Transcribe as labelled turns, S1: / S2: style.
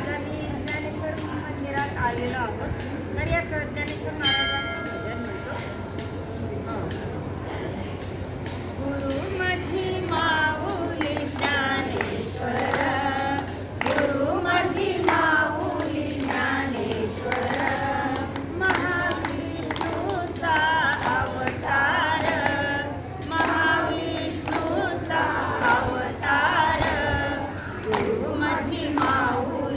S1: आज आम्ही ज्ञानेश्वर मंदिरात आलेलो आहोत. तर या ज्ञानेश्वर महाराजांचं भजन म्हणतो. गुरु माझी माऊली ज्ञानेश्वर. गुरु माझी माऊली ज्ञानेश्वर. महाविष्णूचा अवतार. महाविष्णूचा अवतार. गुरु माझी माऊ